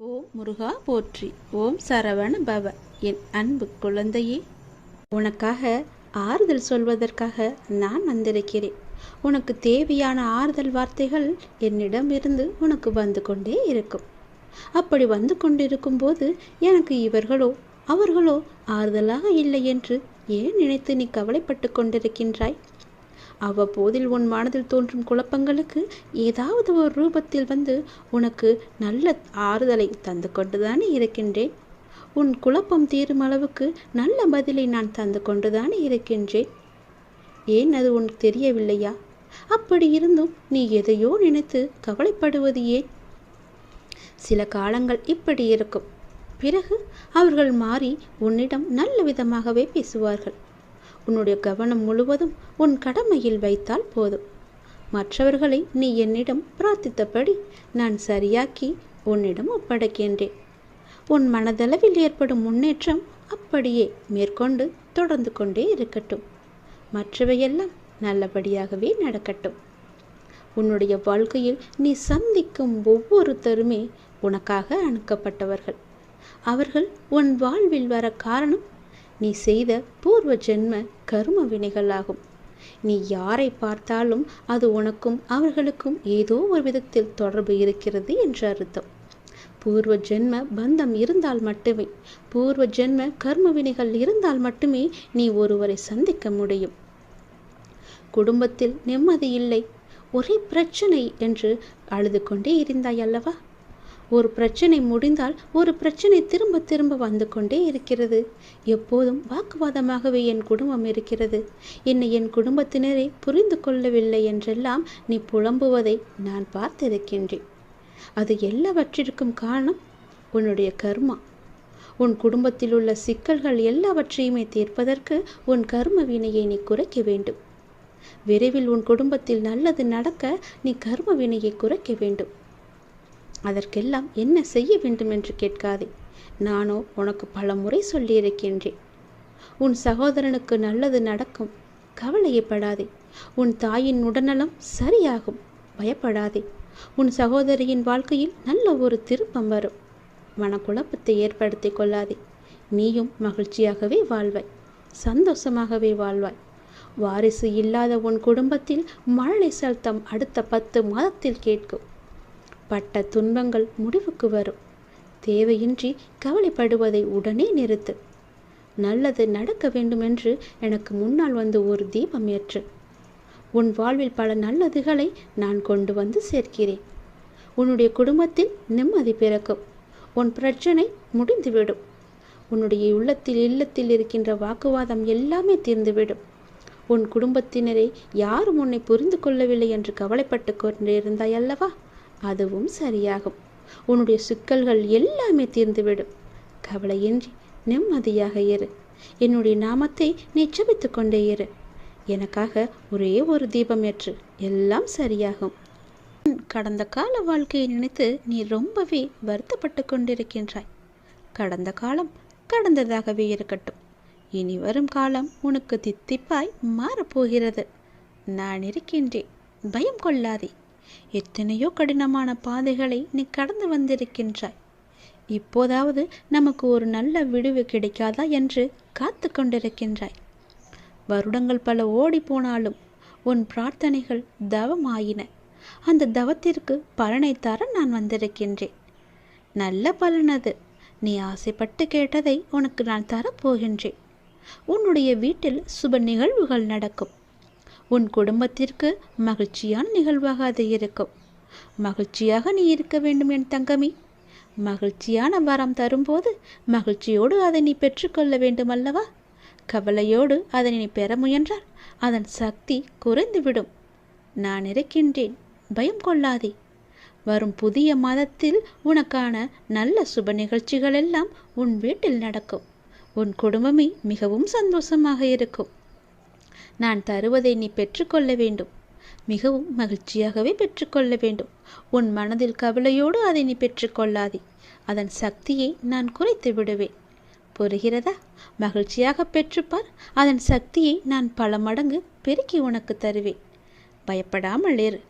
ஓம் முருகா போற்றி. ஓம் சரவண பவ. என் அன்பு குழந்தையே உனக்காக ஆறுதல் சொல்வதற்காக நான் வந்திருக்கிறேன். உனக்கு தேவையான ஆறுதல் வார்த்தைகள் என்னிடமிருந்து உனக்கு வந்து கொண்டே இருக்கும். அப்படி வந்து கொண்டிருக்கும் போது எனக்கு இவர்களோ அவர்களோ ஆறுதலாக இல்லை என்று ஏன் நினைத்து நீ கவலைப்பட்டு கொண்டிருக்கின்றாய்? அவ்வப்போதில் உன் மனதில் தோன்றும் குழப்பங்களுக்கு ஏதாவது ஒரு ரூபத்தில் வந்து உனக்கு நல்ல ஆறுதலை தந்து கொண்டுதானே இருக்கின்றேன்? உன் குழப்பம் தீரும் அளவுக்கு நல்ல பதிலை நான் தந்து கொண்டுதானே இருக்கின்றேன்? ஏன் அது உனக்கு தெரியவில்லையா? அப்படி இருந்தும் நீ எதையோ நினைத்து கவலைப்படுவது ஏன்? சில காலங்கள் இப்படி இருக்கும். பிறகு அவர்கள் மாறி உன்னிடம் நல்ல விதமாகவே பேசுவார்கள். உன்னுடைய கவனம் முழுவதும் உன் கடமையில் வைத்தால் போதும். மற்றவர்களை நீ என்னிடம் பிரார்த்தித்தபடி நான் சரியாக்கி உன்னிடம் ஒப்படைக்கின்றேன். உன் மனதளவில் ஏற்படும் முன்னேற்றம் அப்படியே மேற்கொண்டு தொடர்ந்து கொண்டே இருக்கட்டும். மற்றவையெல்லாம் நல்லபடியாகவே நடக்கட்டும். உன்னுடைய வாழ்க்கையில் நீ சந்திக்கும் ஒவ்வொருத்தருமே உனக்காக அணுக்கப்பட்டவர்கள் அவர்கள் உன் வாழ்வில் வர காரணம் நீ செய்த பூர்வ ஜென்ம கரும வினைகளாகும். நீ யாரை பார்த்தாலும் அது உனக்கும் அவர்களுக்கும் ஏதோ ஒரு விதத்தில் தொடர்பு இருக்கிறது என்று அர்த்தம். பூர்வ ஜென்ம பந்தம் இருந்தால் மட்டுமே பூர்வ ஜென்ம கர்ம வினைகள் இருந்தால் மட்டுமே நீ ஒருவரை சந்திக்க முடியும். குடும்பத்தில் நிம்மதி இல்லை ஒரே பிரச்சனை என்று அழுது கொண்டே இருந்தாய் அல்லவா? ஒரு பிரச்சனை முடிந்தால் ஒரு பிரச்சனை திரும்ப திரும்ப வந்து கொண்டே இருக்கிறது. எப்போதும் வாக்குவாதமாகவே என் குடும்பம் இருக்கிறது. என்னை என் குடும்பத்தினரை புரிந்து கொள்ளவில்லை என்றெல்லாம் நீ புலம்புவதை நான் பார்த்திருக்கின்றேன். அது எல்லாவற்றிற்கும் காரணம் உன்னுடைய கர்மா. உன் குடும்பத்தில் உள்ள சிக்கல்கள் எல்லாவற்றையுமே தீர்ப்பதற்கு உன் கர்ம வினையை நீ குறைக்க வேண்டும். விரைவில் உன் குடும்பத்தில் நல்லது நடக்க நீ கர்ம வினையை குறைக்க வேண்டும். அதற்கெல்லாம் என்ன செய்ய வேண்டும் என்று கேட்காதே. நானோ உனக்கு பல முறை சொல்லியிருக்கின்றேன். உன் சகோதரனுக்கு நல்லது நடக்கும். கவலையப்படாதே. உன் தாயின் உடல்நலம் சரியாகும். பயப்படாதே. உன் சகோதரியின் வாழ்க்கையில் நல்ல ஒரு திருப்பம் வரும். மனக்குழப்பத்தை ஏற்படுத்தி கொள்ளாதே. நீயும் மகிழ்ச்சியாகவே வாழ்வாய். சந்தோஷமாகவே வாழ்வாய். வாரிசு இல்லாத உன் குடும்பத்தில் மழலை சல்தம் அடுத்த பத்து மாதத்தில் கேட்கும். பட்ட துன்பங்கள் முடிவுக்கு வரும். தேவையின்றி கவலைப்படுவதை உடனே நிறுத்து. நல்லது நடக்க வேண்டுமென்று எனக்கு முன்னால் வந்து ஒரு தீபம் ஏற்று. உன் வாழ்வில் பல நல்லதுகளை நான் கொண்டு வந்து சேர்க்கிறேன். உன்னுடைய குடும்பத்தில் நிம்மதி பிறக்கும். உன் பிரச்சனை முடிந்துவிடும். உன்னுடைய உள்ளத்தில் இல்லத்தில் இருக்கின்ற வாக்குவாதம் எல்லாமே தீர்ந்துவிடும். உன் குடும்பத்தினரை யாரும் உன்னை புரிந்து கொள்ளவில்லை என்று கவலைப்பட்டு கொண்டிருந்தாய் அல்லவா? அதுவும் சரியாகும். உன்னுடைய சிக்கல்கள் எல்லாமே தீர்ந்துவிடும். கவலையின்றி நிம்மதியாக இரு. என்னுடைய நாமத்தை நீ ஜபித்து கொண்டே இரு. எனக்காக ஒரே ஒரு தீபம் ஏற்று எல்லாம் சரியாகும். கடந்த கால வாழ்க்கையை நினைத்து நீ ரொம்பவே வருத்தப்பட்டு கொண்டிருக்கின்றாய். கடந்த காலம் கடந்ததாகவே இருக்கட்டும். இனி வரும் காலம் உனக்கு தித்திப்பாய் மாறப்போகிறது. நான் இருக்கின்றேன். பயம் கொள்ளாதே. எத்தனையோ கடினமான பாதைகளை நீ கடந்து வந்திருக்கின்றாய். இப்போதாவது நமக்கு ஒரு நல்ல விடுவு கிடைக்காதா என்று காத்து கொண்டிருக்கின்றாய். வருடங்கள் பல ஓடி போனாலும் உன் பிரார்த்தனைகள் தவமாயின. அந்த தவத்திற்கு பலனை தர நான் வந்திருக்கின்றேன். நல்ல பலனது நீ ஆசைப்பட்டு கேட்டதை உனக்கு நான் தரப்போகின்றேன். உன்னுடைய வீட்டில் சுப நிகழ்வுகள் நடக்கும். உன் குடும்பத்திற்கு மகிழ்ச்சியான நிகழ்வாக அது இருக்கும். மகிழ்ச்சியாக நீ இருக்க வேண்டும் என் தங்கமி. மகிழ்ச்சியான வரம் தரும்போது மகிழ்ச்சியோடு அதை நீ பெற்றுக்கொள்ள வேண்டும் அல்லவா கவலையோடு அதனை நீ பெற முயன்றால் அதன் சக்தி குறைந்துவிடும். நான் இருக்கின்றேன். பயம் கொள்ளாதே. வரும் புதிய மாதத்தில் உனக்கான நல்ல சுப நிகழ்ச்சிகள் எல்லாம் உன் வீட்டில் நடக்கும். உன் குடும்பமே மிகவும் சந்தோஷமாக இருக்கும். நான் தருவதை நீ பெற்றுக்கொள்ள வேண்டும். மிகவும் மகிழ்ச்சியாகவே பெற்றுக்கொள்ள வேண்டும். உன் மனதில் கவலையோடு அதை நீ பெற்றுக்கொள்ளாதே. அதன் சக்தியை நான் குறைத்து விடுவேன். புரிகிறதா? மகிழ்ச்சியாக பெற்றுப்பார். அதன் சக்தியை நான் பல மடங்கு பெருக்கி உனக்கு தருவேன். பயப்படாமல் இரு.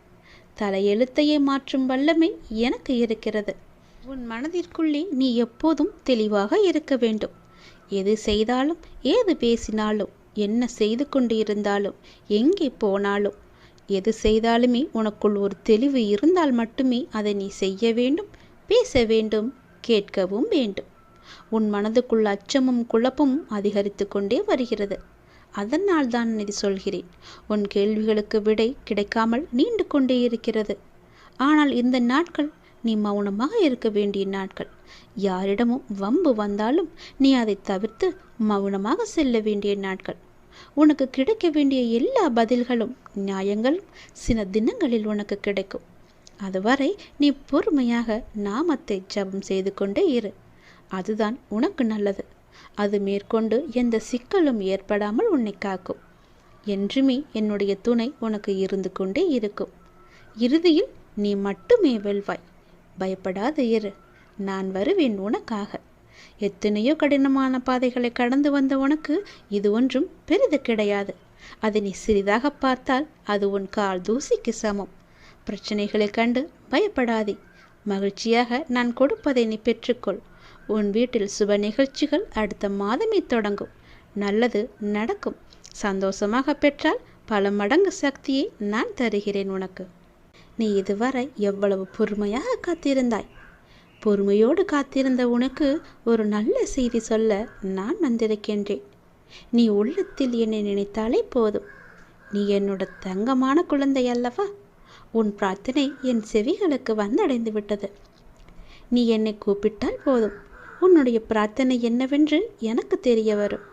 தலையெழுத்தையே மாற்றும் வல்லமை எனக்கு இருக்கிறது. உன் மனதிற்குள்ளே நீ எப்போதும் தெளிவாக இருக்க வேண்டும். எது செய்தாலும் ஏது பேசினாலும். என்ன செய்து கொண்டு இருந்தாலும் எங்கே போனாலும்? எது செய்தாலுமே உனக்குள் ஒரு தெளிவு இருந்தால் மட்டுமே அதை நீ செய்ய வேண்டும் பேச வேண்டும் கேட்கவும் வேண்டும். உன் மனதுக்குள் அச்சமும் குழப்பமும் அதிகரித்து கொண்டே வருகிறது. அதனால் தான் இது சொல்கிறேன். உன் கேள்விகளுக்கு விடை கிடைக்காமல் நீண்டு கொண்டே இருக்கிறது. ஆனால் இந்த நாட்கள் நீ மௌனமாக இருக்க வேண்டிய நாட்கள். யாரிடமும் வம்பு வந்தாலும் நீ அதை தவிர்த்து மௌனமாக செல்ல வேண்டிய நாட்கள். உனக்கு கிடைக்க வேண்டிய எல்லா பதில்களும் நியாயங்களும் சில தினங்களில் உனக்கு கிடைக்கும். அதுவரை நீ பொறுமையாக நாமத்தை ஜபம் செய்து கொண்டே இரு. அதுதான் உனக்கு நல்லது. அது மேற்கொண்டு எந்த சிக்கலும் ஏற்படாமல் உன்னை காக்கும். என்றுமே என்னுடைய துணை உனக்கு இருந்து கொண்டே இருக்கும். இறுதியில் நீ மட்டுமே வெல்வாய். பயப்படாத இரு. நான் வருவேன் உனக்காக. எத்தனையோ கடினமான பாதைகளை கடந்து வந்த உனக்கு இது ஒன்றும் பெரிது கிடையாது. அதை நீ சிறிதாக பார்த்தால் அது உன் கால் தூசிக்கு சமம். பிரச்சனைகளை கண்டு பயப்படாதே. மகிழ்ச்சியாக நான் கொடுப்பதை நீ பெற்றுக்கொள். உன் வீட்டில் சுப நிகழ்ச்சிகள் அடுத்த மாதமே தொடங்கும். நல்லது நடக்கும். சந்தோஷமாக பெற்றால் பல மடங்கு சக்தியை நான் தருகிறேன் உனக்கு. நீ இதுவரை எவ்வளவு பொறுமையாக காத்திருந்தாய்? பொறுமையோடு காத்திருந்த உனக்கு ஒரு நல்ல செய்தி சொல்ல நான் வந்திருக்கின்றேன். நீ உள்ளத்தில் என்னை நினைத்தாலே போதும். நீ என்னோட தங்கமான குழந்தை அல்லவா? உன் பிரார்த்தனை என் செவிகளுக்கு வந்தடைந்து விட்டது. நீ என்னை கூப்பிட்டால் போதும். உன்னுடைய பிரார்த்தனை என்னவென்று எனக்கு தெரிய வரும்.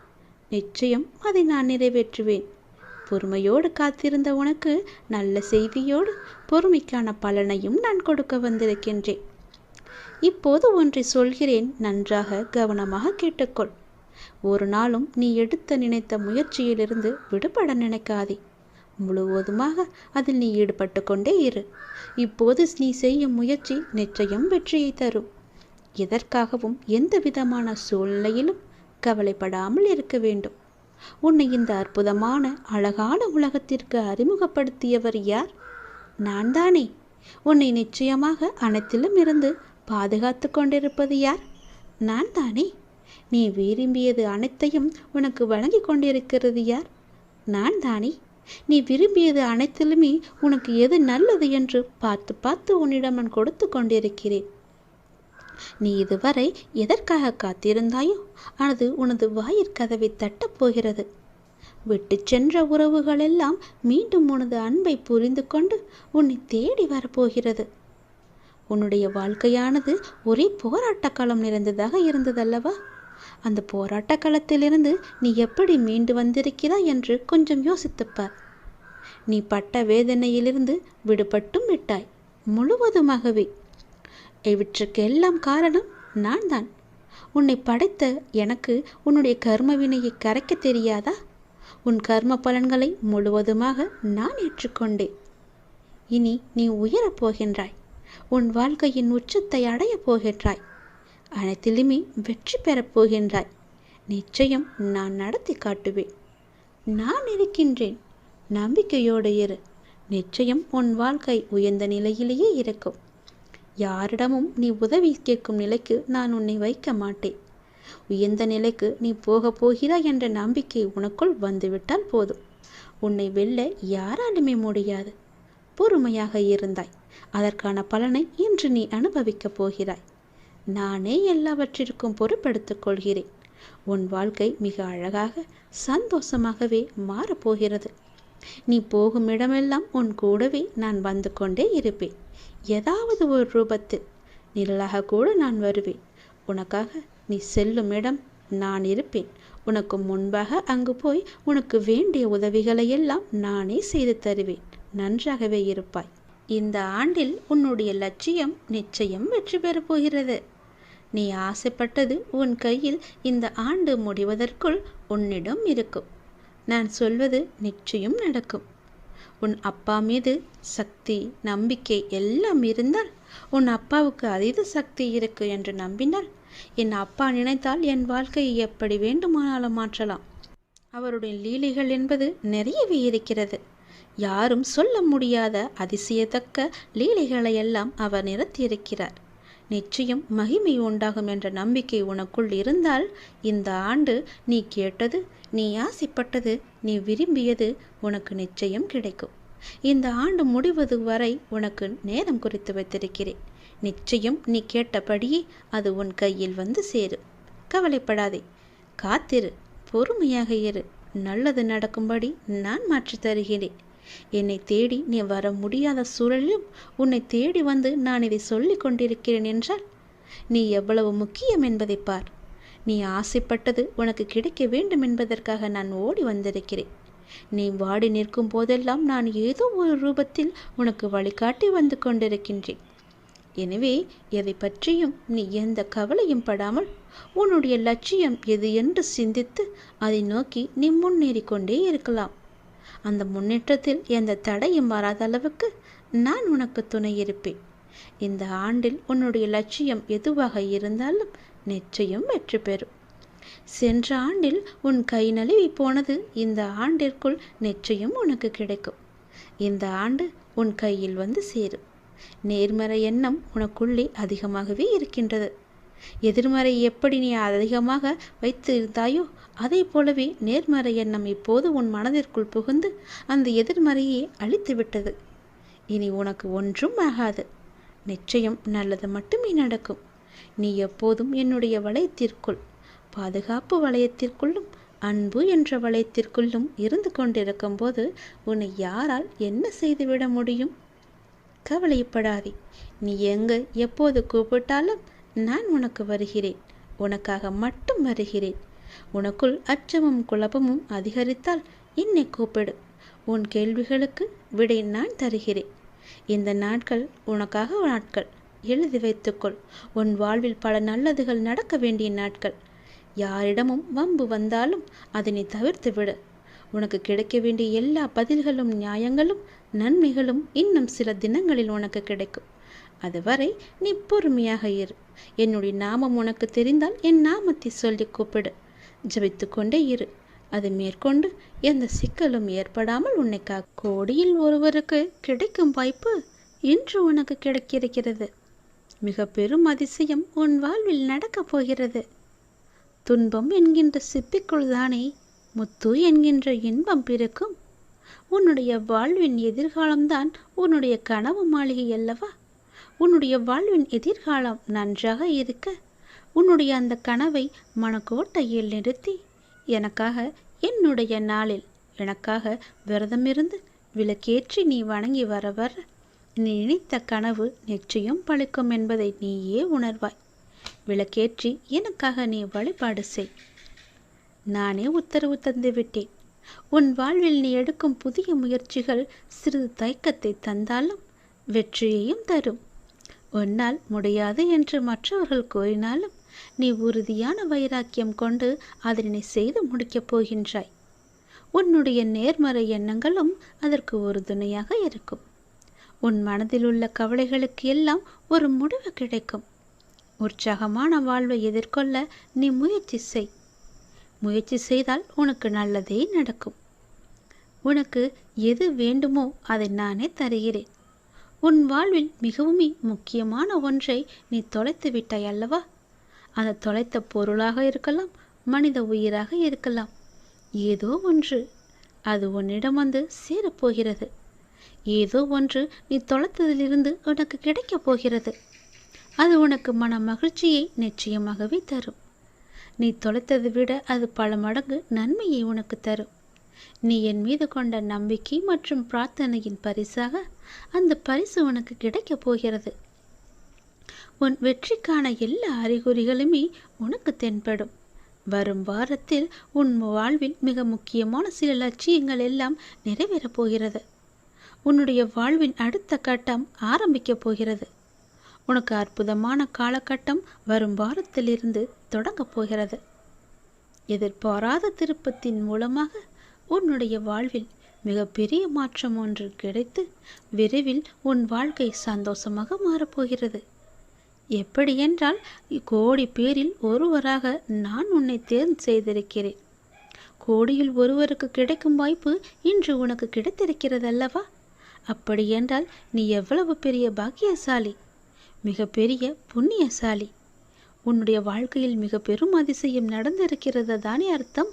நிச்சயம் அதை நான் நிறைவேற்றுவேன். பொறுமையோடு காத்திருந்த உனக்கு நல்ல செய்தியோடு பொறுமைக்கான பலனையும் நான் கொடுக்க வந்திருக்கின்றேன். இப்போது ஒன்றை சொல்கிறேன் நன்றாக கவனமாக கேட்டுக்கொள். ஒரு நாளும் நீ எடுத்த நினைத்த முயற்சியிலிருந்து விடுபட நினைக்காதே. முழுவதுமாக அதில் நீ ஈடுபட்டு கொண்டே இரு. இப்போது நீ செய்யும் முயற்சி நிச்சயம் வெற்றியை தரும். எதற்காகவும் எந்த விதமான சூழ்நிலையிலும் கவலைப்படாமல் இருக்க வேண்டும். உன்னை இந்த அற்புதமான அழகான உலகத்திற்கு அறிமுகப்படுத்தியவர் யார்? நான் தானே. உன்னை நிச்சயமாக அனைத்திலும் இருந்து பாதுகாத்து கொண்டிருப்பது யார்? நான் தானே. நீ விரும்பியது அனைத்தையும் உனக்கு வழங்கி கொண்டிருக்கிறது யார்? நான் தானே. நீ விரும்பியது அனைத்திலுமே உனக்கு எது நல்லது என்று பார்த்து பார்த்து உன்னிடம் நான் கொடுத்து கொண்டிருக்கிறேன். நீ இதுவரை எதற்காக காத்திருந்தாயோ அது உனது வாயிற்கதவை தட்டப் போகிறது. விட்டு சென்ற உறவுகளெல்லாம் மீண்டும் உனது அன்பை புரிந்து கொண்டு உன்னை தேடி வரப்போகிறது. உன்னுடைய வாழ்க்கையானது ஒரே போராட்ட காலம் நிறைந்ததாக இருந்ததல்லவா? அந்த போராட்ட களத்திலிருந்து நீ எப்படி மீண்டு வந்திருக்கிறாய் என்று கொஞ்சம் யோசித்துப்பார். நீ பட்ட வேதனையிலிருந்து விடுபட்டும் விட்டாய் முழுவதுமாகவே. இவற்றுக்கெல்லாம் காரணம் நான் தான் உன்னை படைத்த எனக்கு உன்னுடைய கர்ம வினையை கரைக்க தெரியாதா? உன் கர்ம பலன்களை முழுவதுமாக நான் ஏற்றுக்கொண்டேன். இனி நீ உயரப் போகின்றாய். உன் வாழ்க்கையின் உச்சத்தை அடையப் போகின்றாய். அனைத்திலுமே வெற்றி பெறப் போகின்றாய். நிச்சயம் நான் நடத்தி காட்டுவேன். நான் இருக்கின்றேன். நம்பிக்கையோடு இரு. நிச்சயம் உன் வாழ்க்கை உயர்ந்த நிலையிலேயே இருக்கும். யாரிடமும் நீ உதவி கேட்கும் நிலைக்கு நான் உன்னை வைக்க மாட்டேன். உயர்ந்த நிலைக்கு நீ போக போகிறாய் என்ற நம்பிக்கை உனக்குள் வந்துவிட்டால் போதும். உன்னை வெல்ல யாராலுமே முடியாது. பொறுமையாக இருந்தாய். அதற்கான பலனை இன்று நீ அனுபவிக்கப் போகிறாய். நானே எல்லாவற்றிற்கும் பொறுப்பெடுத்துக் கொள்கிறேன். உன் வாழ்க்கை மிக அழகாக சந்தோஷமாகவே மாறப்போகிறது நீ போகும் இடமெல்லாம் உன் கூடவே நான் வந்து கொண்டே இருப்பேன். ஏதாவது ஒரு ரூபத்தில் நிழலாக கூட நான் வருவேன். உனக்காக நீ செல்லும் இடம் நான் இருப்பேன். உனக்கு முன்பாக அங்கு போய் உனக்கு வேண்டிய உதவிகளை எல்லாம் நானே செய்து தருவேன். நன்றாகவே இருப்பாய். இந்த ஆண்டில் உன்னுடைய லட்சியம் நிச்சயம் வெற்றி பெறப் போகிறது. நீ ஆசைப்பட்டது உன் கையில் இந்த ஆண்டு முடிவதற்குள் உன்னிடம் இருக்கும். நான் சொல்வது நிச்சயம் நடக்கும். உன் அப்பா மீது சக்தி நம்பிக்கை எல்லாம் இருந்தால் உன் அப்பாவுக்கு அதீத சக்தி இருக்கு என்று நம்பினால் என் அப்பா நினைத்தால் என் வாழ்க்கையை எப்படி வேண்டுமானாலும் மாற்றலாம். அவருடைய லீலைகள் என்பது நிறையவே இருக்கிறது. யாரும் சொல்ல முடியாத அதிசயத்தக்க லீலைகளை எல்லாம் அவர் நிறுத்தியிருக்கிறார். நிச்சயம் மகிமை உண்டாகும் என்ற நம்பிக்கை உனக்குள் இருந்தால் இந்த ஆண்டு நீ கேட்டது நீ ஆசைப்பட்டது நீ விரும்பியது உனக்கு நிச்சயம் கிடைக்கும். இந்த ஆண்டு முடிவது வரை உனக்கு நேரம் குறித்து வைத்திருக்கிறேன். நிச்சயம் நீ கேட்டபடியே அது உன் கையில் வந்து சேரும் கவலைப்படாதே. காத்திரு. பொறுமையாக இரு. நல்லது நடக்கும்படி நான் மாற்றித் தருகிறேன். என்னை தேடி நீ வர முடியாத சூழலிலும் உன்னை தேடி வந்து நான் இதை சொல்லிக் கொண்டிருக்கிறேன் என்றால் நீ எவ்வளவு முக்கியம் என்பதை பார். நீ ஆசைப்பட்டது உனக்கு கிடைக்க வேண்டும் என்பதற்காக நான் ஓடி வந்திருக்கிறேன். நீ வாடி நிற்கும் போதெல்லாம் நான் ஏதோ ஒரு ரூபத்தில் உனக்கு வழிகாட்டி வந்து கொண்டிருக்கின்றேன். எனவே எதை பற்றியும் நீ எந்த கவலையும் படாமல் உன்னுடைய லட்சியம் எது என்று சிந்தித்து அதை நோக்கி நீ முன்னேறி கொண்டே இருக்கலாம். அந்த முன்னேற்றத்தில் எந்த தடையும் வராத அளவுக்கு நான் உனக்கு துணை இருப்பேன். இந்த ஆண்டில் உன்னுடைய லட்சியம் எதுவாக இருந்தாலும் நிச்சயம் வெற்றி பெறும். சென்ற ஆண்டில் உன் கை நழுவி போனது இந்த ஆண்டிற்குள் நிச்சயம் உனக்கு கிடைக்கும். இந்த ஆண்டு உன் கையில் வந்து சேரும். நேர்மறை எண்ணம் உனக்குள்ளே அதிகமாகவே இருக்கின்றது. எதிர்மறை எப்படி நீ அதிகமாக வைத்து இருந்தாயோ அதே போலவே நேர்மறை எண்ணம் இப்போது உன் மனதிற்குள் புகுந்து அந்த எதிர்மறையை அழித்து விட்டது. இனி உனக்கு ஒன்றும் ஆகாது. நிச்சயம் நல்லது மட்டுமே நடக்கும். நீ எப்போதும் என்னுடைய வளையத்திற்குள் பாதுகாப்பு வளையத்திற்குள்ளும் அன்பு என்ற வளையத்திற்குள்ளும் இருந்து கொண்டிருக்கும் போது உன்னை யாரால் என்ன செய்துவிட முடியும்? கவலைப்படாதே. நீ எங்கு எப்போது கூப்பிட்டாலும் நான் உனக்கு வருகிறேன். உனக்காக மட்டும் வருகிறேன். உனக்குள் அச்சமும் குழப்பமும் அதிகரித்தால் என்னை கூப்பிடு. உன் கேள்விகளுக்கு விடை நான் தருகிறேன். இந்த நாட்கள் உனக்காக நாட்கள். எழுதி வைத்துக்கொள். உன் வாழ்வில் பல நல்லதுகள் நடக்க வேண்டிய நாட்கள். யாரிடமும் வம்பு வந்தாலும் அதனை தவிர்த்து விடு. உனக்கு கிடைக்க வேண்டிய எல்லா பதில்களும் நியாயங்களும் நன்மைகளும் இன்னும் சில தினங்களில் உனக்கு கிடைக்கும். அதுவரை நீ பொறுமையாக இரு. என்னுடைய நாமம் உனக்கு தெரிந்தால் என் நாமத்தை சொல்லி கூப்பிடு. ஜபித்து கொண்டே இரு. அது மேற்கொண்டு எந்த சிக்கலும் ஏற்படாமல் உன்னை கா கோடியில் ஒருவருக்கு கிடைக்கும் வாய்ப்பு இன்று உனக்கு கிடைக்கிறது மிக பெரும் அதிசயம் உன் வாழ்வில் நடக்கப் போகிறது. துன்பம் என்கின்ற சிப்பிக்குள் தானே முத்து என்கின்ற இன்பம் பிறக்கும். உன்னுடைய வாழ்வின் எதிர்காலம்தான் உன்னுடைய கனவு மாளிகை அல்லவா? உன்னுடைய வாழ்வின் எதிர்காலம் நன்றாக இருக்க உன்னுடைய அந்த கனவை மனக்கோட்டையில் நிறுத்தி. எனக்காக என்னுடைய நாளில் எனக்காக விரதமிருந்து விளக்கேற்றி நீ வணங்கி வர வர நீ நினைத்த கனவு நிச்சயம் பழிக்கும் என்பதை நீயே உணர்வாய். விளக்கேற்றி எனக்காக நீ வழிபாடு செய். நானே உத்தரவு தந்து விட்டேன் உன் வாழ்வில் நீ எடுக்கும் புதிய முயற்சிகள் சிறிது தயக்கத்தை தந்தாலும் வெற்றியையும் தரும். உன்னால் முடியாது என்று மற்றவர்கள் கூறினாலும் நீ உறுதியான வைராக்கியம் கொண்டு அதனை செய்து முடிக்கப் போகின்றாய். உன்னுடைய நேர்மறை எண்ணங்களும் அதற்கு ஒரு துணையாக இருக்கும். உன் மனதில் உள்ள கவலைகளுக்கு எல்லாம் ஒரு முடிவு கிடைக்கும். உற்சாகமான வாழ்வை எதிர்கொள்ள நீ முயற்சி செய். முயற்சி செய்தால் உனக்கு நல்லதே நடக்கும். உனக்கு எது வேண்டுமோ அதை நானே தருகிறேன். உன் வாழ்வில் மிகவும் முக்கியமான ஒன்றை நீ தொலைத்து விட்டாய் அல்லவா? அந்த தொலைத்த பொருளாக இருக்கலாம் மனித உயிராக இருக்கலாம். ஏதோ ஒன்று அது உன்னிடம் வந்து சேரப்போகிறது. ஏதோ ஒன்று நீ தொலைத்ததிலிருந்து உனக்கு கிடைக்கப் போகிறது. அது உனக்கு மன மகிழ்ச்சியை நிச்சயமாகவே தரும். நீ தொலைத்ததை விட அது பல மடங்கு நன்மையை உனக்கு தரும். நீ என் மீது கொண்ட நம்பிக்கை மற்றும் பிரார்த்தனையின் பரிசாக அந்த பரிசு உனக்கு கிடைக்கப் போகிறது. உன் வெற்றிக்கான எல்லா அறிகுறிகளுமே உனக்கு தென்படும். வரும் வாரத்தில் உன் வாழ்வில் மிக முக்கியமான சில லட்சியங்கள் எல்லாம் நிறைவேறப் போகிறது. உன்னுடைய வாழ்வின் அடுத்த கட்டம் ஆரம்பிக்கப் போகிறது. உனக்கு அற்புதமான காலகட்டம் வரும் வாரத்திலிருந்து தொடங்கப் போகிறது. எதிர்பாராத திருப்பத்தின் மூலமாக உன்னுடைய வாழ்வில் மிகப்பெரிய மாற்றம் ஒன்று கிடைத்து விரைவில் உன் வாழ்க்கை சந்தோஷமாக மாறப்போகிறது எப்படி என்றால் கோடி பேரில் ஒருவராக நான் உன்னை தேர்ந்து செய்திருக்கிறேன். கோடியில் ஒருவருக்கு கிடைக்கும் வாய்ப்பு இன்று உனக்கு கிடைத்திருக்கிறது அல்லவா அப்படி என்றால் நீ எவ்வளவு பெரிய பாக்கியசாலி மிகப்பெரிய புண்ணியசாலி. உன்னுடைய வாழ்க்கையில் மிக பெரும் அதிசயம் நடந்திருக்கிறது தானே அர்த்தம்?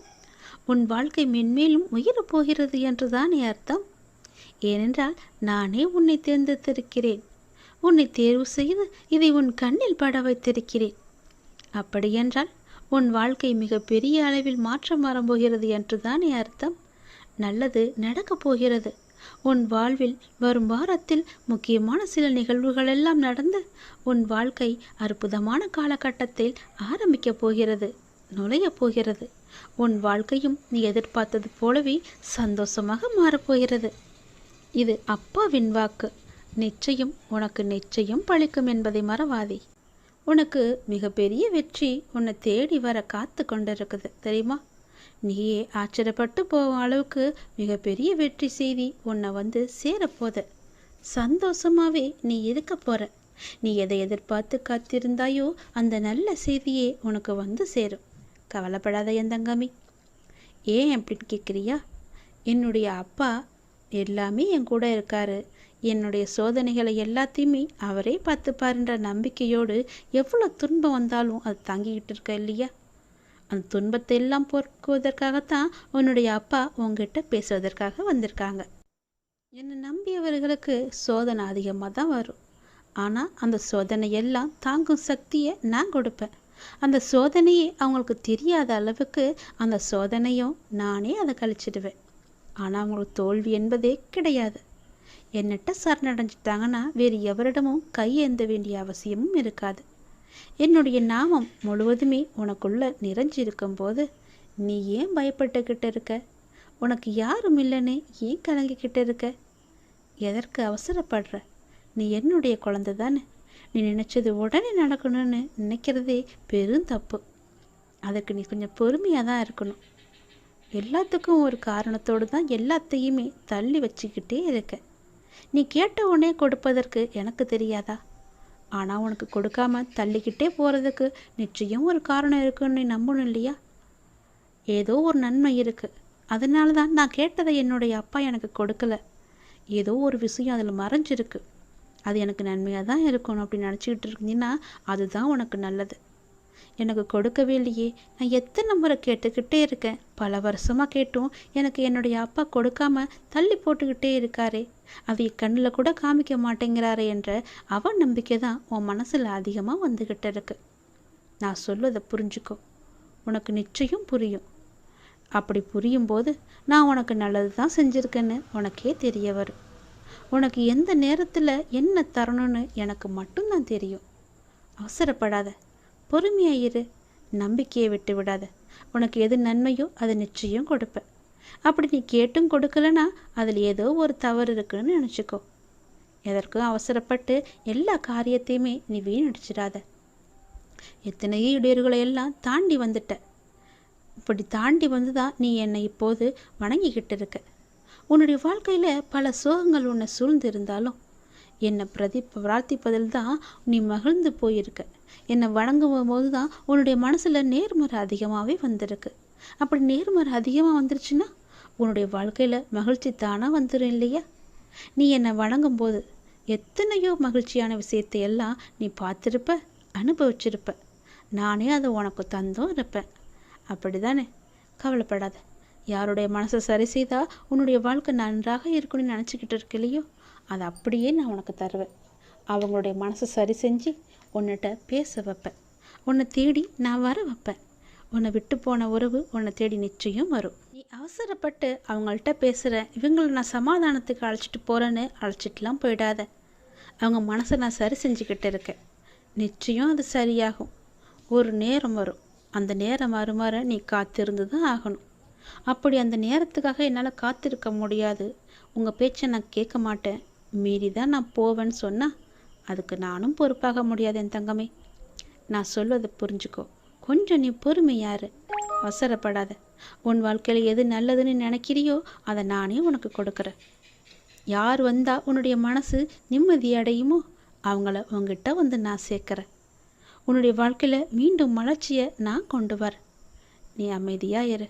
உன் வாழ்க்கை மென்மேலும் உயரப் போகிறது என்று தானே அர்த்தம்? ஏனென்றால் நானே உன்னை தேர்ந்தெடுத்திருக்கிறேன். உன்னை தேர்வு செய்து இதை உன் கண்ணில் பட வைத்திருக்கிறேன். அப்படியென்றால் உன் வாழ்க்கை மிக பெரிய அளவில் மாற்றம் வரப்போகிறது என்று தானே அர்த்தம்? நல்லது நடக்கப் போகிறது. உன் வாழ்வில் வரும் வாரத்தில் முக்கியமான சில நிகழ்வுகள் எல்லாம் நடந்து உன் வாழ்க்கை அற்புதமான காலகட்டத்தில் ஆரம்பிக்கப் போகிறது நுழையப் போகிறது. உன் வாழ்க்கையும் நீ எதிர்பார்த்தது போலவே சந்தோஷமாக மாறப்போகிறது இது அப்பாவின் வாக்கு. நிச்சயம் உனக்கு நிச்சயம் பழிக்கும் என்பதை மறவாதே. உனக்கு மிகப்பெரிய வெற்றி உன்னை தேடி வர காத்து கொண்டிருக்குது தெரியுமா? நீயே ஆச்சரியப்பட்டு போகும் அளவுக்கு மிகப்பெரிய வெற்றி செய்தி உன்னை வந்து சேரப்போத சந்தோஷமாகவே நீ இருக்க போற. நீ எதை எதிர்பார்த்து காத்திருந்தாயோ அந்த நல்ல செய்தியே உனக்கு வந்து சேரும். கவலைப்படாத என் தங்கமி ஏன் அப்படின்னு கேட்குறியா? என்னுடைய அப்பா எல்லாமே என் கூட இருக்காரு. என்னுடைய சோதனைகளை எல்லாத்தையுமே அவரே பார்த்துப்பாருன்ற நம்பிக்கையோடு எவ்வளோ துன்பம் வந்தாலும் அது தாங்கிக்கிட்டு இருக்க இல்லையா? அந்த துன்பத்தை எல்லாம் போக்குவதற்காகத்தான் உன்னுடைய அப்பா உங்ககிட்ட பேசுவதற்காக வந்திருக்காங்க. என்னை நம்பியவர்களுக்கு சோதனை அதிகமாக தான் வரும். ஆனால் அந்த சோதனை எல்லாம் தாங்கும் சக்தியை நான் கொடுப்பேன். அந்த சோதனையே அவங்களுக்கு தெரியாத அளவுக்கு அந்த சோதனையும் நானே அதை கழிச்சிடுவேன். ஆனால் அவங்களுக்கு தோல்வி என்பதே கிடையாது. என்னட்ட சரணடைஞ்சிட்டாங்கன்னா வேறு எவரிடமும் கையேந்த வேண்டிய அவசியமும் இருக்காது. என்னுடைய நாமம் முழுவதுமே உனக்குள்ள நிறைஞ்சிருக்கும் போது நீ ஏன் பயப்பட்டுக்கிட்டு இருக்க? உனக்கு யாரும் இல்லைன்னு ஏன் கலங்கிக்கிட்டு இருக்க? எதற்கு அவசரப்படுற? நீ என்னுடைய குழந்தை தானே. நீ நினச்சது உடனே நடக்கணும்னு நினைக்கிறதே பெரும் தப்பு. அதுக்கு நீ கொஞ்சம் பொறுமையாக தான் இருக்கணும். எல்லாத்துக்கும் ஒரு காரணத்தோடு தான் எல்லாத்தையுமே தள்ளி வச்சுக்கிட்டே இருக்க. நீ கேட்ட உடனே கொடுப்பதற்கு எனக்கு தெரியாதா? ஆனால் உனக்கு கொடுக்காம தள்ளிக்கிட்டே போகிறதுக்கு நிச்சயம் ஒரு காரணம் இருக்குன்னு நீ நம்பணும் இல்லையா? ஏதோ ஒரு நன்மை இருக்குது அதனால தான் நான் கேட்டதை என்னுடைய அப்பா எனக்கு கொடுக்கல. ஏதோ ஒரு விஷயம் அதில் மறைஞ்சிருக்கு. அது எனக்கு நன்மையாக தான் இருக்கணும் அப்படின்னு நினச்சிக்கிட்டு இருந்தீங்கன்னா அதுதான் உனக்கு நல்லது. எனக்கு கொடுக்கவே இல்லையே. நான் எத்தனை முறை கேட்டுக்கிட்டே இருக்கேன். பல வருஷமாக கேட்டும். எனக்கு என்னுடைய அப்பா கொடுக்காம தள்ளி போட்டுக்கிட்டே இருக்காரே. அவை கண்ணில் கூட காமிக்க மாட்டேங்கிறாரே என்ற அவ நம்பிக்கை தான் உன் மனசில் அதிகமாக வந்துக்கிட்டு இருக்கு. நான் சொல்வதை புரிஞ்சுக்கோ. உனக்கு நிச்சயம் புரியும். அப்படி புரியும் போது நான் உனக்கு நல்லது தான் செஞ்சுருக்கேன்னு உனக்கே தெரிய வரும். உனக்கு எந்த நேரத்தில் என்ன தரணும்னு எனக்கு மட்டும்தான் தெரியும். அவசரப்படாத. பொறுமையாயிரு நம்பிக்கையை விட்டு விடாத. உனக்கு எது நன்மையோ அதை நிச்சயம் கொடுப்பேன். அப்படி நீ கேட்டும் கொடுக்கலனா அதில் ஏதோ ஒரு தவறு இருக்குன்னு நினச்சிக்கோ. எதற்கும் அவசரப்பட்டு எல்லா காரியத்தையுமே நீ வீணடிச்சிடாத. எத்தனையோ இடையூறுகளை எல்லாம் தாண்டி வந்துட்ட. இப்படி தாண்டி வந்து தான் நீ என்னை இப்போது வணங்கிக்கிட்டு இருக்க. உன்னுடைய வாழ்க்கையில் பல சோகங்கள் உன்னை சூழ்ந்து இருந்தாலும் என்னை பிரதி பிரார்த்திப்பதில் தான் நீ மகிழ்ந்து போயிருக்க. என்னை வணங்கும் போது தான் உன்னுடைய மனசில் நேர்மறை அதிகமாகவே வந்திருக்கு. அப்படி நேர்மறை அதிகமாக வந்துருச்சுன்னா உன்னுடைய வாழ்க்கையில் மகிழ்ச்சி தானாக வந்துடும் இல்லையா? நீ என்னை வணங்கும் போது எத்தனையோ மகிழ்ச்சியான விஷயத்தை எல்லாம் நீ பார்த்துருப்ப அனுபவிச்சிருப்ப. நானே அதை உனக்கு தந்தும் இருப்பேன். அப்படி தானே கவலைப்படாத. யாருடைய மனசை சரி செய்தால் உன்னுடைய வாழ்க்கை நன்றாக இருக்குன்னு நினச்சிக்கிட்டு இருக்கலையோ அதை அப்படியே நான் உனக்கு தருவேன். அவங்களுடைய மனசை சரி செஞ்சு உன்னிட்ட பேச வைப்பேன். உன்னை தேடி நான் வர வைப்பேன். உன்னை விட்டு போன உறவு உன்னை தேடி நிச்சயம் வரும். நீ அவசரப்பட்டு அவங்கள்ட்ட பேசுகிற இவங்களை நான் சமாதானத்துக்கு அழைச்சிட்டு போகிறேன்னு அழைச்சிட்டுலாம் போயிடாத. அவங்க மனசை நான் சரி செஞ்சுக்கிட்டு இருக்கேன். நிச்சயம் அது சரியாகும். ஒரு நேரம் வரும். அந்த நேரம் வருமாற நீ காத்திருந்து தான் ஆகணும். அப்படி அந்த நேரத்துக்காக என்னால் காத்திருக்க முடியாது. உங்கள் பேச்சை நான் கேட்க மாட்டேன். மீறி தான் நான் போவேன்னு சொன்னால் அதுக்கு நானும் பொறுப்பாக முடியாது என் தங்கமே. நான் சொல்வதை புரிஞ்சுக்கோ. கொஞ்சம் நீ பொறுமையாரு அவசரப்படாத. உன் வாழ்க்கையில் எது நல்லதுன்னு நினைக்கிறியோ அதை நானே உனக்கு கொடுக்குறேன். யார் வந்தால் உன்னுடைய மனசு நிம்மதி அடையுமோ அவங்கள உங்ககிட்ட வந்து நான் சேர்க்குறேன். உன்னுடைய வாழ்க்கையில் மீண்டும் மலர்ச்சியை நான் கொண்டு வரேன். நீ அமைதியாக இரு.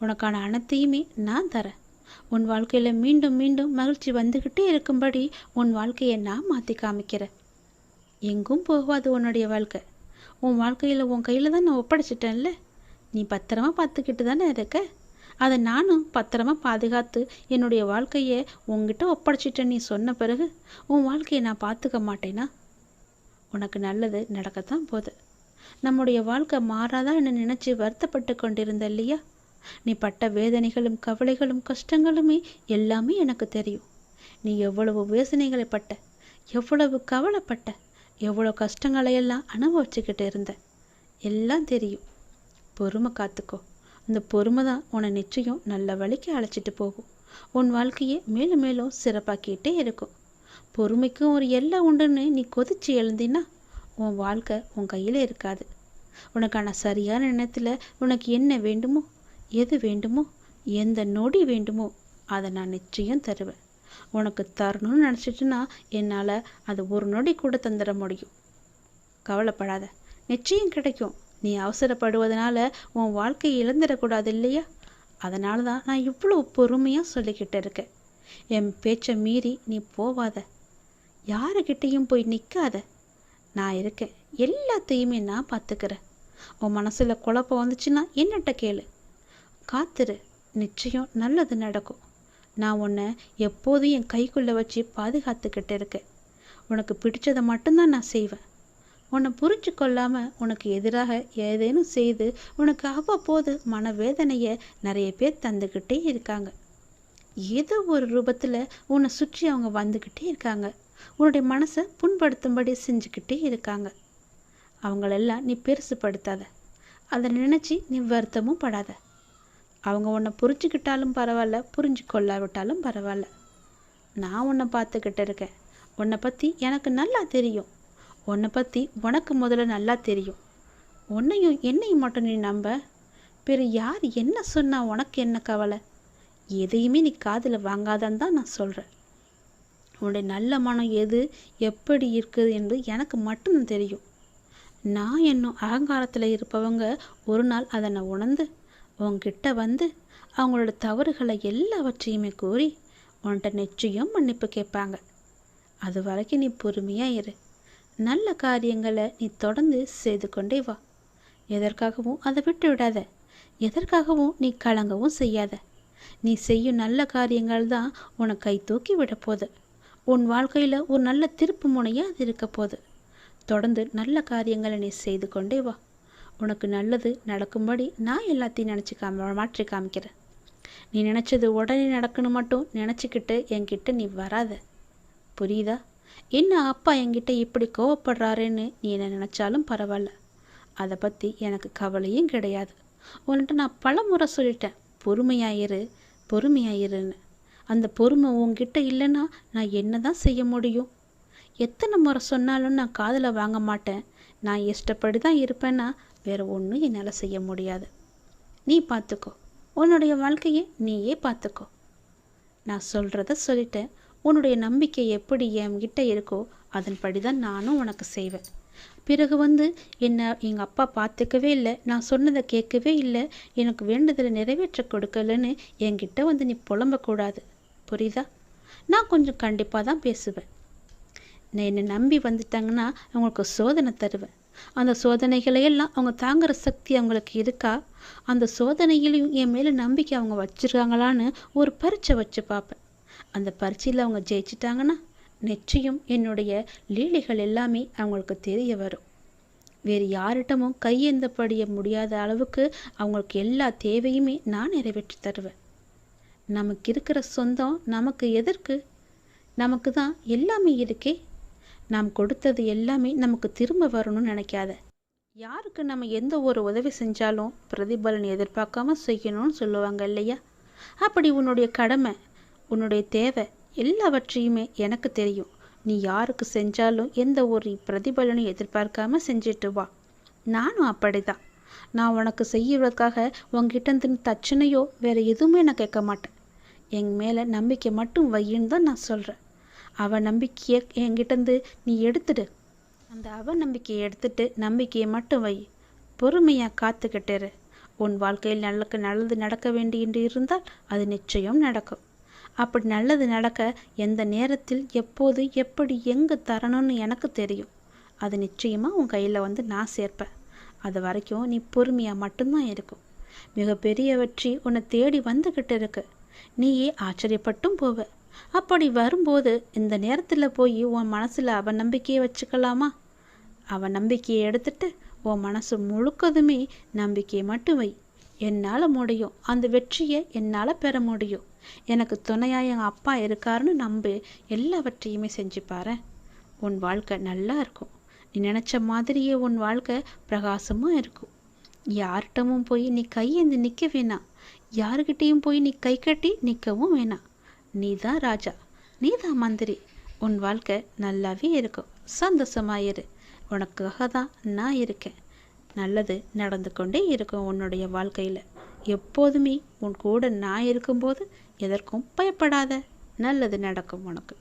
உனக்கான அனைத்தையுமே நான் தரேன். உன் வாழ்க்கையில் மீண்டும் மீண்டும் மகிழ்ச்சி வந்துக்கிட்டே இருக்கும்படி உன் வாழ்க்கையை நான் மாற்றி காமிக்கிறேன். எங்கும் போகாது உன்னுடைய வாழ்க்கை. உன் வாழ்க்கையில் உன் கையில் தான் நான் ஒப்படைச்சிட்டேன்ல. நீ பத்திரமா பார்த்துக்கிட்டு தானே இருக்க? அதை நானும் பத்திரமா பாதுகாத்து என்னுடைய வாழ்க்கையை உங்ககிட்ட ஒப்படைச்சிட்டேன் நீ சொன்ன பிறகு உன் வாழ்க்கையை நான் பார்த்துக்க மாட்டேனா? உனக்கு நல்லது நடக்கத்தான் போகுது. நம்முடைய வாழ்க்கை மாறாதா என்னை நினச்சி வருத்தப்பட்டு கொண்டிருந்த இல்லையா? நீ பட்ட வேதனைகளும் கவலைகளும் கஷ்டங்களுமே எல்லாமே எனக்கு தெரியும். நீ எவ்வளவு வேதனைகளை பட்ட எவ்வளவு கவலைப்பட்ட எவ்வளோ கஷ்டங்களை எல்லாம் அனுபவிச்சுக்கிட்டு இருந்த எல்லாம் தெரியும். பொறுமை காத்துக்கோ. அந்த பொறுமை தான் உன்னை நிச்சயம் நல்ல வழிக்கு அழைச்சிட்டு போகும். உன் வாழ்க்கையை மேலும் மேலும் சிறப்பாக்கிட்டே இருக்கும். பொறுமைக்கும் ஒரு எல்லை உண்டுன்னு நீ கொதிச்சு எழுந்தின்னா உன் வாழ்க்கை உன் கையில் இருக்காது. உனக்கான சரியான நேரத்தில் உனக்கு என்ன வேண்டுமோ எது வேண்டுமோ எந்த நொடி வேண்டுமோ அதை நான் நிச்சயம் தருவேன். உனக்கு தரணும்னு நினச்சிட்டுன்னா என்னால் அது ஒரு நொடி கூட தந்துட முடியும். கவலைப்படாத. நிச்சயம் கிடைக்கும். நீ அவசரப்படுவதனால உன் வாழ்க்கையை இழந்துடக்கூடாது இல்லையா? அதனால தான் நான் இவ்வளோ பொறுமையாக சொல்லிக்கிட்டு இருக்கேன். என் பேச்சை மீறி நீ போவாத. யாருக்கிட்டேயும் போய் நிற்காத நான் இருக்கேன். எல்லாத்தையுமே நான் பார்த்துக்கிறேன். உன் மனசில் குழப்பம் வந்துச்சுன்னா என்னட்ட கேளு. காத்துரு. நிச்சயம் நல்லது நடக்கும். நான் உன்னை எப்போதும் என் கைக்குள்ளே வச்சு பாதுகாத்துக்கிட்டு இருக்கேன். உனக்கு பிடிச்சதை மட்டும்தான் நான் செய்வேன். உன்னை புரிஞ்சு கொள்ளாமல் உனக்கு எதிராக ஏதேனும் செய்து உனக்கு அவ்வப்போது மனவேதனையை நிறைய பேர் தந்துக்கிட்டே இருக்காங்க. ஏதோ ஒரு ரூபத்தில் உன்னை சுற்றி அவங்க வந்துக்கிட்டே இருக்காங்க. உன்னுடைய மனசை புண்படுத்தும்படி செஞ்சுக்கிட்டே இருக்காங்க. அவங்களெல்லாம் நீ பெருசுப்படுத்தாத அதை நினச்சி நீ வருத்தமும் படாத. அவங்க உன்னை புரிஞ்சுக்கிட்டாலும் பரவாயில்ல புரிஞ்சு கொள்ளாவிட்டாலும் பரவாயில்ல. நான் உன்னை பார்த்துக்கிட்டு இருக்கேன். உன்னை பற்றி எனக்கு நல்லா தெரியும். உன்னை பற்றி உனக்கு முதல்ல நல்லா தெரியும். உன்னையும் என்னையும் மட்டும் நீ நம்ப. பிற யார் என்ன சொன்னால் உனக்கு என்ன கவலை? எதையுமே நீ காதில் வாங்காதான்னு தான் நான் சொல்கிறேன் உன்னுடைய நல்ல மனம் எது எப்படி இருக்குது என்று எனக்கு மட்டும் தெரியும். நான் என்னும் அகங்காரத்தில் இருப்பவங்க ஒரு நாள் அதை நான் உணர்ந்து உன்கிட்ட வந்து அவங்களோட தவறுகளை எல்லாவற்றையுமே கூறி உன்கிட்ட நிச்சயம் மன்னிப்பு கேட்பாங்க. அது வரைக்கும் நீ பொறுமையாக இரு. நல்ல காரியங்களை நீ தொடர்ந்து செய்து கொண்டே வா. எதற்காகவும் அதை விட்டு விடாத. எதற்காகவும் நீ கலங்கவும் செய்யாத. நீ செய்யும் நல்ல காரியங்கள் தான் உனக்கு கை தூக்கி விடப்போகுது போகுது. உன் வாழ்க்கையில் ஒரு நல்ல திருப்பு முனையாக அது இருக்க போகுது. தொடர்ந்து நல்ல காரியங்களை நீ செய்து கொண்டே வா. உனக்கு நல்லது நடக்கும்படி நான் எல்லாத்தையும் நினச்சி காம மாற்றி காமிக்கிறேன். நீ நினச்சது உடனே நடக்கணும் மட்டும் நினச்சிக்கிட்டு என்கிட்ட நீ வராத. புரியுதா? என்ன அப்பா என்கிட்ட இப்படி கோவப்படுறாருன்னு நீ என்ன நினச்சாலும் பரவாயில்ல. அதை பற்றி எனக்கு கவலையும் கிடையாது. உன்கிட்ட நான் பல முறை சொல்லிட்டேன். பொறுமையாயிரு பொறுமையாயிருன்னு. அந்த பொறுமை உன்கிட்ட இல்லைன்னா நான் என்ன தான் செய்ய முடியும்? எத்தனை முறை சொன்னாலும் நான் காதில் வாங்க மாட்டேன். நான் இஷ்டப்படி தான் இருப்பேன்னா வேற ஒன்றும் என்னால் செய்ய முடியாது. நீ பார்த்துக்கோ உன்னுடைய வாழ்க்கையை நீயே பார்த்துக்கோ நான் சொல்கிறத சொல்லிட்டேன். உன்னுடைய நம்பிக்கை எப்படி என்கிட்ட இருக்கோ அதன்படி தான் நானும் உனக்கு செய்வேன். பிறகு வந்து என்னை எங்கள் அப்பா பார்த்துக்கவே இல்லை நான் சொன்னதை கேட்கவே இல்லை எனக்கு வேண்டுதலை நிறைவேற்ற கொடுக்கலன்னு என்கிட்ட வந்து நீ புலம்பக்கூடாது புரியுதா? நான் கொஞ்சம் கண்டிப்பாக தான் பேசுவேன். நான் என்னை நம்பி வந்துட்டாங்கன்னா அவங்களுக்கு சோதனை தருவேன். அந்த சோதனைகளை எல்லாம் அவங்க தாங்குற சக்தி அவங்களுக்கு இருக்கா? அந்த சோதனையிலையும் என் மேலே நம்பிக்கை அவங்க வச்சுருக்காங்களான்னு ஒரு பரீட்சை வச்சு பார்ப்பேன். அந்த பரீட்சையில் அவங்க ஜெயிச்சிட்டாங்கன்னா நிச்சயம் என்னுடைய லீலைகள் எல்லாமே அவங்களுக்கு தெரிய வரும். வேறு யார்கிட்டமும் கையேந்தப்படிய முடியாத அளவுக்கு அவங்களுக்கு எல்லா தேவையுமே நான் நிறைவேற்றி தருவேன். நமக்கு இருக்கிற சொந்தம் நமக்கு எதற்கு? நமக்கு தான் எல்லாமே இருக்கே. நாம் கொடுத்தது எல்லாமே நமக்கு திரும்ப வரணும்னு நினைக்காத. யாருக்கு நம்ம எந்த ஒரு உதவி செஞ்சாலும் பிரதிபலன் எதிர்பார்க்காம செய்யணும்னு சொல்லுவாங்க இல்லையா? அப்படி உன்னுடைய கடமை உன்னுடைய தேவை எல்லாவற்றையுமே எனக்கு தெரியும். நீ யாருக்கு செஞ்சாலும் எந்த ஒரு பிரதிபலனும் எதிர்பார்க்காம செஞ்சுட்டு வா. நானும் அப்படிதான். நான் உனக்கு செய்யறதுக்காக உங்ககிட்ட இருந்து தச்சனையோ வேற எதுவுமே நான் கேட்க மாட்டேன். என் மேலே நம்பிக்கை மட்டும் வையின்னு தான் நான் சொல்கிறேன் அவ நம்பிக்கையை என்கிட்டேருந்து நீ எடுத்துடு. அந்த அவ நம்பிக்கையை எடுத்துட்டு நம்பிக்கையை மட்டும் வை. பொறுமையாக காத்துக்கிட்டேரு. உன் வாழ்க்கையில் நல்லக்கு நல்லது நடக்க வேண்டி என்று இருந்தால் அது நிச்சயம் நடக்கும். அப்படி நல்லது நடக்க எந்த நேரத்தில் எப்போது எப்படி எங்கு தரணும்னு எனக்கு தெரியும். அது நிச்சயமாக உன் கையில் வந்து நான் சேர்ப்பேன். அது வரைக்கும் நீ பொறுமையாக மட்டும்தான் இருக்கும். மிகப்பெரிய வெற்றி உன்னை தேடி வந்துக்கிட்டு இருக்கு. நீயே ஆச்சரியப்பட்டும் போவ. அப்படி வரும்போது இந்த நேரத்தில் போய் உன் மனசில் அவன் நம்பிக்கையை வச்சுக்கலாமா? அவன் நம்பிக்கையை எடுத்துட்டு உன் மனசு முழுக்கதுமே நம்பிக்கையை மட்டும் வை. என்னால் முடியும். அந்த வெற்றியை என்னால் பெற முடியும். எனக்கு துணையாக என் அப்பா இருக்காருன்னு நம்பு. எல்லாவற்றையுமே செஞ்சு பாரு. உன் வாழ்க்கை நல்லா இருக்கும். நீ நினச்ச மாதிரியே உன் வாழ்க்கை பிரகாசமாக இருக்கும். யார்கிட்டமும் போய் நீ கையேந்து நிற்க வேணாம். யாருக்கிட்டேயும் போய் நீ கை கட்டி நிற்கவும் வேணாம். நீ தான் ராஜா. நீ தான் மந்திரி. உன் வாழ்க்கை நல்லாவே இருக்கும். சந்தோஷமாயிரு. உனக்காக தான் நான் இருக்கேன். நல்லது நடந்து கொண்டே இருக்கும் உன்னுடைய வாழ்க்கையில். எப்போதுமே உன் கூட நான் இருக்கும்போது எதற்கும் பயப்படாத. நல்லது நடக்கும் உனக்கு.